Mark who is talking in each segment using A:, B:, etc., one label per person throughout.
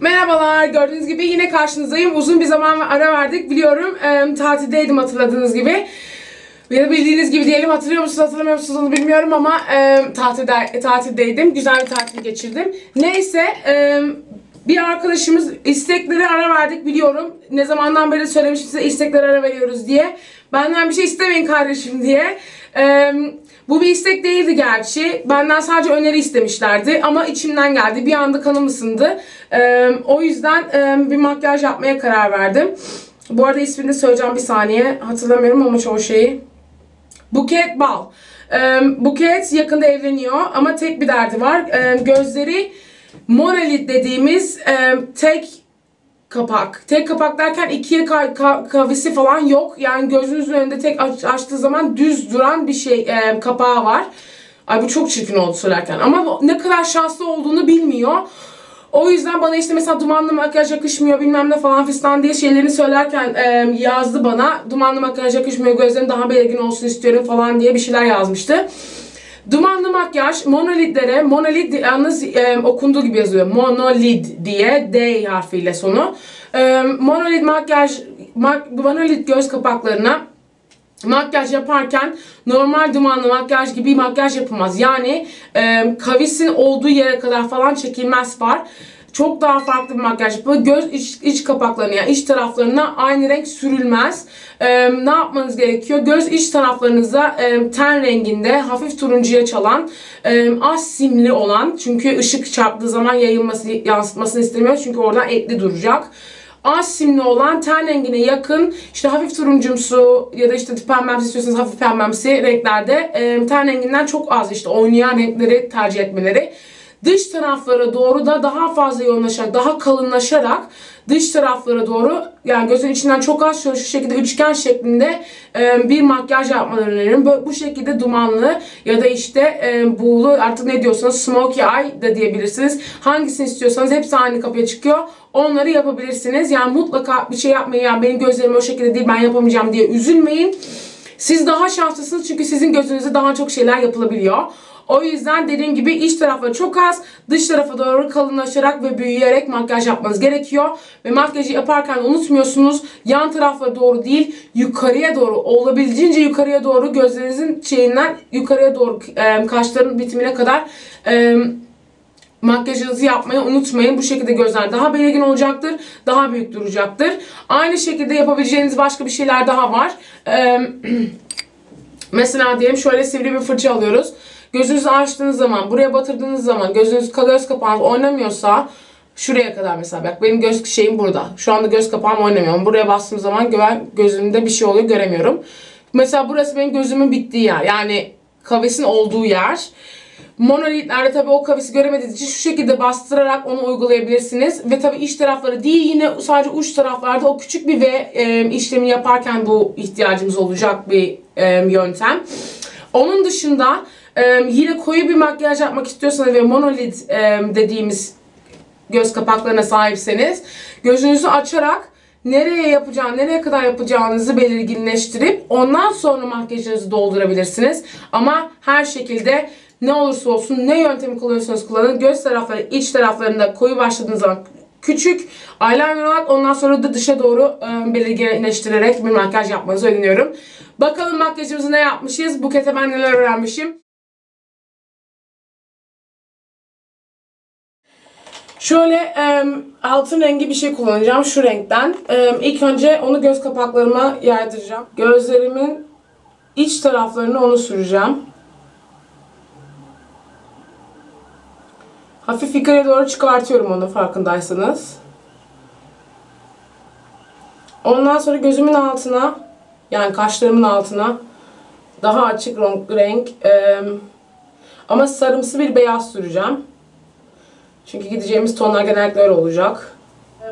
A: Merhabalar, gördüğünüz gibi yine karşınızdayım. Uzun bir zaman ara verdik biliyorum. Ee, tatildeydim hatırladığınız gibi. Ya bildiğiniz gibi diyelim hatırlıyor musunuz hatırlamıyor musunuz onu bilmiyorum ama e, tatilde, tatildeydim. Güzel bir tatil geçirdim. Neyse e, bir arkadaşımız istekleri ara verdik biliyorum. Ne zamandan beri söylemiştim size istekleri ara veriyoruz diye. Benden bir şey istemeyin kardeşim diye. E, bu bir istek değildi gerçi. Benden sadece öneri istemişlerdi ama içimden geldi. Bir anda kanım ısındı. E, o yüzden e, bir makyaj yapmaya karar verdim. Bu arada ismini de söyleyeceğim bir saniye. Hatırlamıyorum ama çoğu şeyi. Buket Bal. E, Buket yakında evleniyor ama tek bir derdi var. E, gözleri monalit dediğimiz e, tek kapak. Tek kapak derken ikiye ka- ka- kavisi falan yok. Yani gözünüzün önünde tek aç- açtığı zaman düz duran bir şey e, kapağı var. Ay bu çok çirkin oldu söylerken. Ama ne kadar şanslı olduğunu bilmiyor. O yüzden bana işte mesela dumanlı makyaj yakışmıyor bilmem ne falan fistan diye şeylerini söylerken e, yazdı bana. Dumanlı makyaj yakışmıyor gözlerim daha belirgin olsun istiyorum falan diye bir şeyler yazmıştı. Dumanlı makyaj monolitlere, monolit yalnız e, okunduğu gibi yazıyor. Monolit diye D harfiyle sonu. E, monolit makyaj, mak, monolit göz kapaklarına makyaj yaparken normal dumanlı makyaj gibi makyaj yapılmaz. Yani e, kavisin olduğu yere kadar falan çekilmez var. Çok daha farklı bir makyaj yapılıyor. Göz iç, iç kapaklarına yani iç taraflarına aynı renk sürülmez. E, ne yapmanız gerekiyor? Göz iç taraflarınıza e, ten renginde hafif turuncuya çalan e, az simli olan çünkü ışık çarptığı zaman yayılması yansıtmasını istemiyoruz çünkü oradan etli duracak az simli olan ten rengine yakın işte hafif turuncumsu ya da işte pembemsi istiyorsanız hafif pembemsi renklerde e, ten renginden çok az işte oynayan renkleri tercih etmeleri. Dış taraflara doğru da daha fazla yoğunlaşarak, daha kalınlaşarak dış taraflara doğru yani gözün içinden çok az şöyle şu şekilde üçgen şeklinde e, bir makyaj yapmalarını öneririm. Böyle, bu şekilde dumanlı ya da işte e, buğulu artık ne diyorsanız smoky eye da diyebilirsiniz. Hangisini istiyorsanız hepsi aynı kapıya çıkıyor. Onları yapabilirsiniz. Yani mutlaka bir şey yapmayın. Yani benim gözlerim o şekilde değil ben yapamayacağım diye üzülmeyin. Siz daha şanslısınız çünkü sizin gözünüzde daha çok şeyler yapılabiliyor. O yüzden dediğim gibi iç tarafı çok az, dış tarafa doğru kalınlaşarak ve büyüyerek makyaj yapmanız gerekiyor. Ve makyajı yaparken unutmuyorsunuz yan tarafa doğru değil yukarıya doğru olabildiğince yukarıya doğru gözlerinizin şeyinden yukarıya doğru e, kaşların bitimine kadar e, makyajınızı yapmayı unutmayın. Bu şekilde gözler daha belirgin olacaktır. Daha büyük duracaktır. Aynı şekilde yapabileceğiniz başka bir şeyler daha var. Ee, mesela diyelim şöyle sivri bir fırça alıyoruz. Gözünüzü açtığınız zaman, buraya batırdığınız zaman gözünüz göz kapağınız oynamıyorsa şuraya kadar mesela bak benim göz şeyim burada. Şu anda göz kapağım oynamıyor. Buraya bastığım zaman gözümde bir şey oluyor göremiyorum. Mesela burası benim gözümün bittiği yer. Yani kavesin olduğu yer. Monolitlerde tabii o kavisi göremediğiniz için şu şekilde bastırarak onu uygulayabilirsiniz. Ve tabii iç tarafları değil yine sadece uç taraflarda o küçük bir V e, işlemi yaparken bu ihtiyacımız olacak bir e, yöntem. Onun dışında yine koyu bir makyaj yapmak istiyorsanız ve monolit e, dediğimiz göz kapaklarına sahipseniz gözünüzü açarak nereye yapacağını, nereye kadar yapacağınızı belirginleştirip ondan sonra makyajınızı doldurabilirsiniz. Ama her şekilde ne olursa olsun ne yöntemi kullanıyorsanız kullanın. Göz tarafları, iç taraflarında koyu başladığınız zaman küçük eyeliner olarak ondan sonra da dışa doğru belirginleştirerek bir makyaj yapmanızı öneriyorum. Bakalım makyajımızı ne yapmışız? Bukete ben neler öğrenmişim? Şöyle e, altın rengi bir şey kullanacağım şu renkten. E, ilk önce onu göz kapaklarıma yaydıracağım. Gözlerimin iç taraflarını onu süreceğim. Hafif yukarıya doğru çıkartıyorum onu farkındaysanız. Ondan sonra gözümün altına yani kaşlarımın altına daha açık renk e, ama sarımsı bir beyaz süreceğim. Çünkü gideceğimiz tonlar genellikle öyle olacak.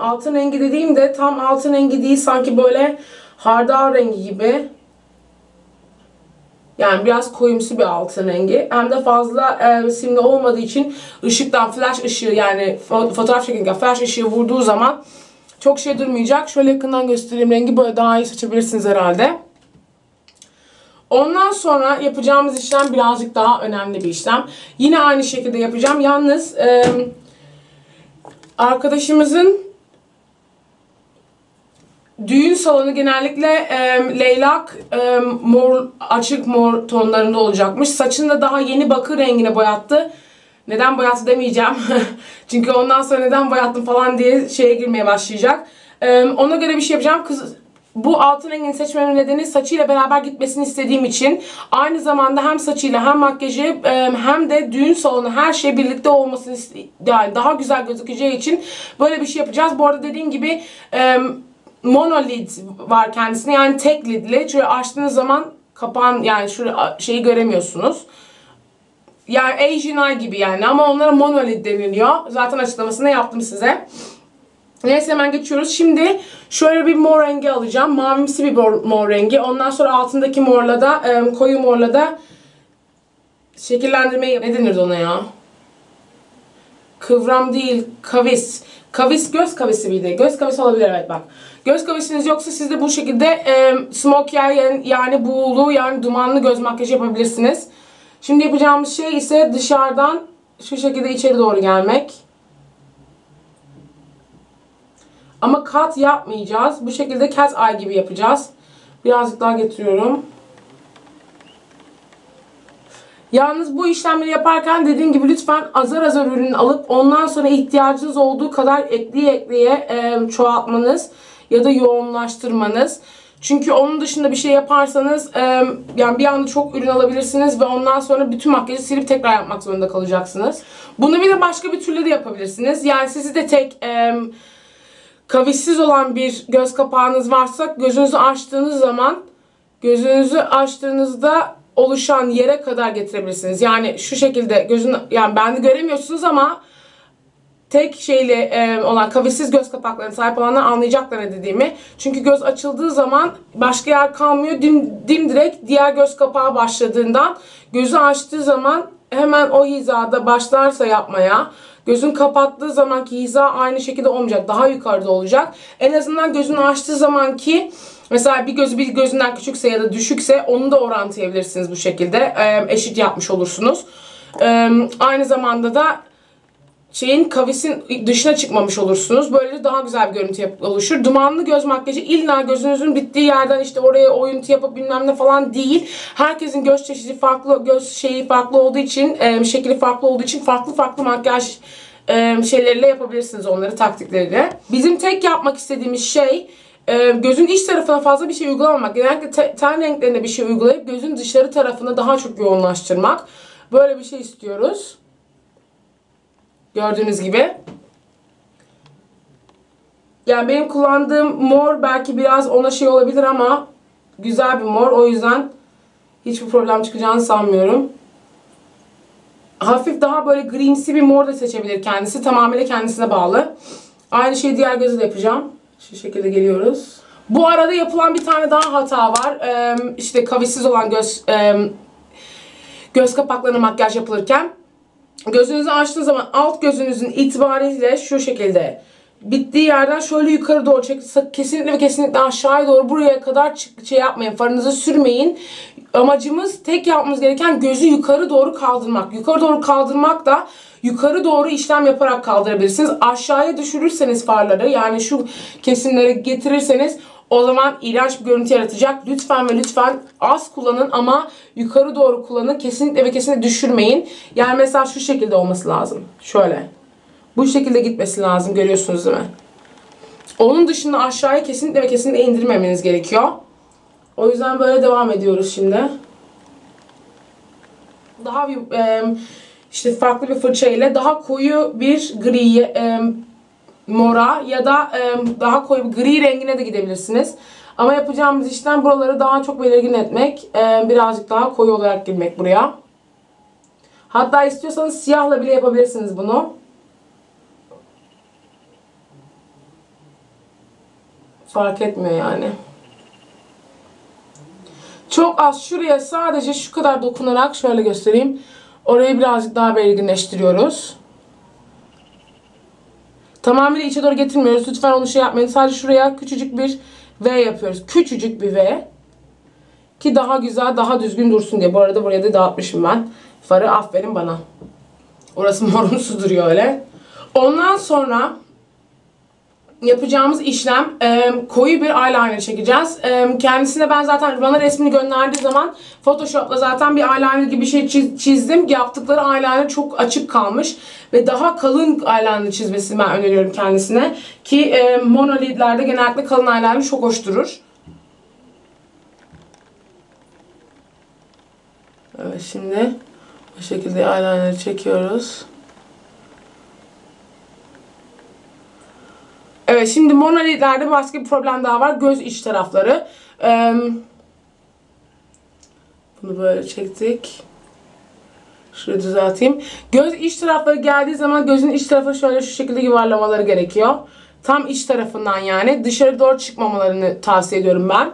A: Altın rengi dediğimde tam altın rengi değil sanki böyle hardal rengi gibi. Yani biraz koyumsu bir altın rengi. Hem de fazla e, simli olmadığı için ışıktan flash ışığı yani fotoğraf çekerken flash ışığı vurduğu zaman çok şey durmayacak. Şöyle yakından göstereyim rengi böyle daha iyi seçebilirsiniz herhalde. Ondan sonra yapacağımız işlem birazcık daha önemli bir işlem. Yine aynı şekilde yapacağım. Yalnız e, arkadaşımızın düğün salonu genellikle e, leylak e, mor açık mor tonlarında olacakmış. Saçını da daha yeni bakır rengine boyattı. Neden boyattı demeyeceğim. Çünkü ondan sonra neden boyattım falan diye şeye girmeye başlayacak. E, ona göre bir şey yapacağım. Kız bu altın rengini seçmemin nedeni saçıyla beraber gitmesini istediğim için. Aynı zamanda hem saçıyla hem makyajı e, hem de düğün salonu her şey birlikte olmasını yani daha güzel gözükeceği için böyle bir şey yapacağız. Bu arada dediğim gibi e, monolid var kendisine yani tek lidli. Şöyle açtığınız zaman kapan yani şu şeyi göremiyorsunuz. Yani Asian Eye gibi yani ama onlara monolid deniliyor. Zaten açıklamasını yaptım size. Neyse hemen geçiyoruz. Şimdi şöyle bir mor rengi alacağım. Mavimsi bir mor, rengi. Ondan sonra altındaki morla da koyu morla da şekillendirmeyi ne denir ona ya? Kıvram değil, kavis. Kavis göz kavisi miydi? Göz kavisi olabilir evet bak. Göz kavisiniz yoksa siz de bu şekilde e, smoky eye yani buğulu yani dumanlı göz makyajı yapabilirsiniz. Şimdi yapacağımız şey ise dışarıdan şu şekilde içeri doğru gelmek. Ama kat yapmayacağız. Bu şekilde cat eye gibi yapacağız. Birazcık daha getiriyorum. Yalnız bu işlemleri yaparken dediğim gibi lütfen azar azar ürün alıp ondan sonra ihtiyacınız olduğu kadar ekleye ekleye e, çoğaltmanız ya da yoğunlaştırmanız. Çünkü onun dışında bir şey yaparsanız e, yani bir anda çok ürün alabilirsiniz ve ondan sonra bütün makyajı silip tekrar yapmak zorunda kalacaksınız. Bunu bir de başka bir türlü de yapabilirsiniz. Yani sizi de tek e, kavissiz olan bir göz kapağınız varsa gözünüzü açtığınız zaman gözünüzü açtığınızda oluşan yere kadar getirebilirsiniz. Yani şu şekilde gözün yani bende göremiyorsunuz ama tek şeyle e, olan kavissiz göz kapaklarına sahip olanlar anlayacaklar ne dediğimi. Çünkü göz açıldığı zaman başka yer kalmıyor. Dim, dim direkt diğer göz kapağı başladığından gözü açtığı zaman hemen o hizada başlarsa yapmaya gözün kapattığı zamanki hiza aynı şekilde olmayacak. Daha yukarıda olacak. En azından gözünü açtığı zamanki Mesela bir gözü bir gözünden küçükse ya da düşükse onu da orantayabilirsiniz bu şekilde. E, eşit yapmış olursunuz. E, aynı zamanda da şeyin kavisin dışına çıkmamış olursunuz. Böylece daha güzel bir görüntü oluşur. Dumanlı göz makyajı illa gözünüzün bittiği yerden işte oraya oyuntu yapıp bilmem ne falan değil. Herkesin göz çeşidi farklı, göz şeyi farklı olduğu için, e, şekli farklı olduğu için farklı farklı makyaj e, şeyleriyle yapabilirsiniz onları taktikleriyle. Bizim tek yapmak istediğimiz şey e, gözün iç tarafına fazla bir şey uygulamamak. Genellikle ten renklerine bir şey uygulayıp gözün dışarı tarafına daha çok yoğunlaştırmak. Böyle bir şey istiyoruz. Gördüğünüz gibi. Yani benim kullandığım mor belki biraz ona şey olabilir ama güzel bir mor. O yüzden hiçbir problem çıkacağını sanmıyorum. Hafif daha böyle grimsi bir mor da seçebilir kendisi. Tamamıyla kendisine bağlı. Aynı şeyi diğer gözü de yapacağım. Şu şekilde geliyoruz. Bu arada yapılan bir tane daha hata var. Ee, işte kavissiz olan göz e, göz kapaklarına makyaj yapılırken gözünüzü açtığınız zaman alt gözünüzün itibariyle şu şekilde bittiği yerden şöyle yukarı doğru çek. Kesinlikle ve kesinlikle aşağıya doğru buraya kadar şey yapmayın. Farınızı sürmeyin. Amacımız tek yapmamız gereken gözü yukarı doğru kaldırmak. Yukarı doğru kaldırmak da yukarı doğru işlem yaparak kaldırabilirsiniz. Aşağıya düşürürseniz farları yani şu kesimleri getirirseniz o zaman iğrenç bir görüntü yaratacak. Lütfen ve lütfen az kullanın ama yukarı doğru kullanın. Kesinlikle ve kesinlikle düşürmeyin. Yani mesela şu şekilde olması lazım. Şöyle. Bu şekilde gitmesi lazım. Görüyorsunuz değil mi? Onun dışında aşağıya kesinlikle ve kesinlikle indirmemeniz gerekiyor. O yüzden böyle devam ediyoruz şimdi. Daha bir e, işte farklı bir fırça ile daha koyu bir gri e, mora ya da e, daha koyu gri rengine de gidebilirsiniz. Ama yapacağımız işlem buraları daha çok belirgin etmek. E, birazcık daha koyu olarak girmek buraya. Hatta istiyorsanız siyahla bile yapabilirsiniz bunu. Fark etmiyor yani. Çok az şuraya sadece şu kadar dokunarak şöyle göstereyim. Orayı birazcık daha belirginleştiriyoruz. Tamamıyla içe doğru getirmiyoruz. Lütfen onu şey yapmayın. Sadece şuraya küçücük bir V yapıyoruz. Küçücük bir V. Ki daha güzel, daha düzgün dursun diye. Bu arada buraya da dağıtmışım ben. Farı aferin bana. Orası morumsu duruyor öyle. Ondan sonra yapacağımız işlem e, koyu bir eyeliner çekeceğiz. E, kendisine ben zaten bana resmini gönderdiği zaman Photoshop'la zaten bir eyeliner gibi bir şey çiz- çizdim. Yaptıkları eyeliner çok açık kalmış ve daha kalın eyeliner çizmesini ben öneriyorum kendisine. Ki e, monolidlerde genellikle kalın eyeliner çok hoş durur. Evet şimdi bu şekilde eyeliner'ı çekiyoruz. Evet şimdi monolitlerde başka bir problem daha var. Göz iç tarafları. Ee, bunu böyle çektik. Şurayı düzelteyim. Göz iç tarafları geldiği zaman gözün iç tarafı şöyle şu şekilde yuvarlamaları gerekiyor. Tam iç tarafından yani. Dışarı doğru çıkmamalarını tavsiye ediyorum ben.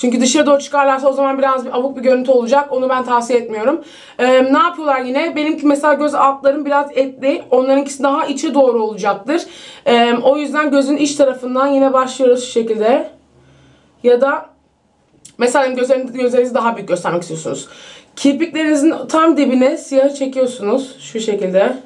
A: Çünkü dışarı doğru çıkarlarsa o zaman biraz bir abuk bir görüntü olacak. Onu ben tavsiye etmiyorum. Ee, ne yapıyorlar yine? Benimki mesela göz altlarım biraz etli. Onlarınkisi daha içe doğru olacaktır. Ee, o yüzden gözün iç tarafından yine başlıyoruz şu şekilde. Ya da mesela gözleriniz, gözlerinizi daha büyük göstermek istiyorsunuz. Kirpiklerinizin tam dibine siyahı çekiyorsunuz. Şu şekilde.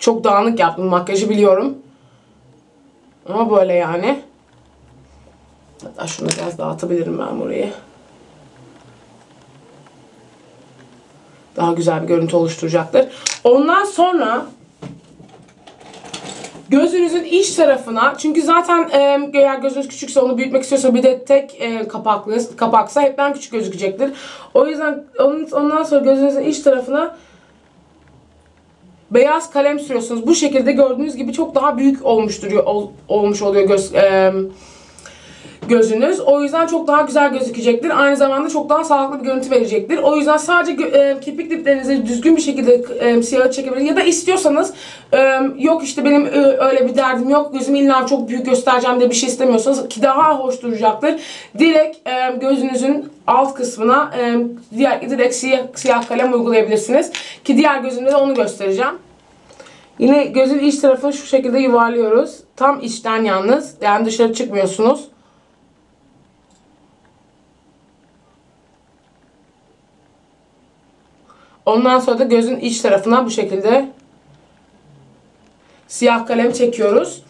A: Çok dağınık yaptım makyajı biliyorum. Ama böyle yani. Hatta şunu biraz dağıtabilirim ben burayı. Daha güzel bir görüntü oluşturacaktır. Ondan sonra gözünüzün iç tarafına çünkü zaten e, eğer gözünüz küçükse onu büyütmek istiyorsa bir de tek e, kapaklı kapaksa hepten küçük gözükecektir. O yüzden onun, ondan sonra gözünüzün iç tarafına beyaz kalem sürüyorsunuz. Bu şekilde gördüğünüz gibi çok daha büyük olmuş duruyor ol, olmuş oluyor göz e, gözünüz. O yüzden çok daha güzel gözükecektir. Aynı zamanda çok daha sağlıklı bir görüntü verecektir. O yüzden sadece e, kirpik diplerinizi düzgün bir şekilde e, siyah çekebilir. Ya da istiyorsanız e, yok işte benim e, öyle bir derdim yok. Gözümü illa çok büyük göstereceğim diye bir şey istemiyorsanız ki daha hoş duracaktır. Direkt e, gözünüzün alt kısmına e, diğer direkt siyah, siyah kalem uygulayabilirsiniz. Ki diğer gözümde de onu göstereceğim. Yine gözün iç tarafını şu şekilde yuvarlıyoruz. Tam içten yalnız. Yani dışarı çıkmıyorsunuz. Ondan sonra da gözün iç tarafına bu şekilde siyah kalem çekiyoruz.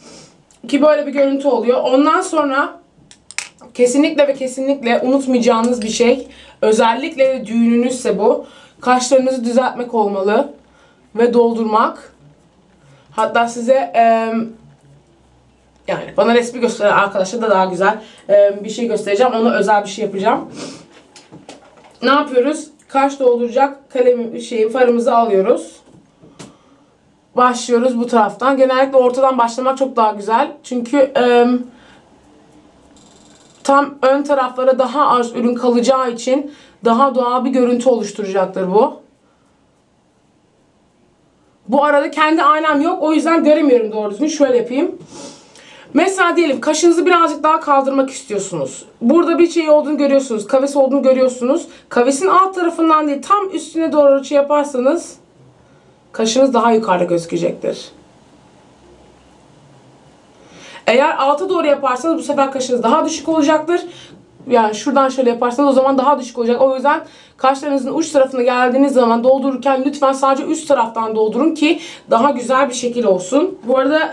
A: Ki böyle bir görüntü oluyor. Ondan sonra kesinlikle ve kesinlikle unutmayacağınız bir şey. Özellikle de düğününüzse bu. Kaşlarınızı düzeltmek olmalı. Ve doldurmak. Hatta size e, yani bana resmi gösteren arkadaşlar da daha güzel e, bir şey göstereceğim. Ona özel bir şey yapacağım. Ne yapıyoruz? Kaş dolduracak kalemi şeyi farımızı alıyoruz. Başlıyoruz bu taraftan. Genellikle ortadan başlamak çok daha güzel. Çünkü e, tam ön taraflara daha az ürün kalacağı için daha doğal bir görüntü oluşturacaktır bu. Bu arada kendi aynam yok. O yüzden göremiyorum doğru düzgün. Şöyle yapayım. Mesela diyelim kaşınızı birazcık daha kaldırmak istiyorsunuz. Burada bir şey olduğunu görüyorsunuz. Kavis olduğunu görüyorsunuz. Kavisin alt tarafından değil tam üstüne doğru şey yaparsanız kaşınız daha yukarıda gözükecektir. Eğer alta doğru yaparsanız bu sefer kaşınız daha düşük olacaktır. Yani şuradan şöyle yaparsanız o zaman daha düşük olacak. O yüzden kaşlarınızın uç tarafına geldiğiniz zaman doldururken lütfen sadece üst taraftan doldurun ki daha güzel bir şekil olsun. Bu arada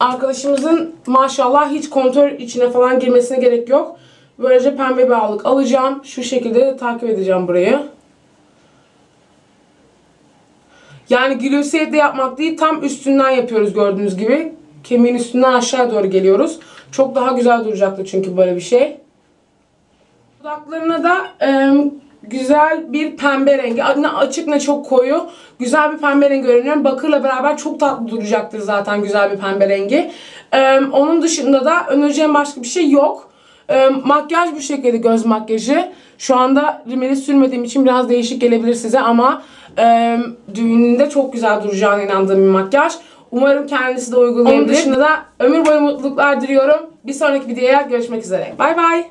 A: arkadaşımızın maşallah hiç kontör içine falan girmesine gerek yok. Böylece pembe bir allık alacağım. Şu şekilde de takip edeceğim burayı. Yani gülümseyip de yapmak değil tam üstünden yapıyoruz gördüğünüz gibi. Kemiğin üstünden aşağı doğru geliyoruz. Çok daha güzel duracaktır çünkü böyle bir şey. Dudaklarına da e, güzel bir pembe rengi. Ne açık ne çok koyu. Güzel bir pembe rengi öğreniyorum. Bakırla beraber çok tatlı duracaktır zaten güzel bir pembe rengi. E, onun dışında da önereceğim başka bir şey yok. E, makyaj bu şekilde göz makyajı. Şu anda rimeli sürmediğim için biraz değişik gelebilir size ama e, düğününde çok güzel duracağına inandığım bir makyaj. Umarım kendisi de uygulayabilir. Onun dışında da ömür boyu mutluluklar diliyorum. Bir sonraki videoya görüşmek üzere. Bay bay.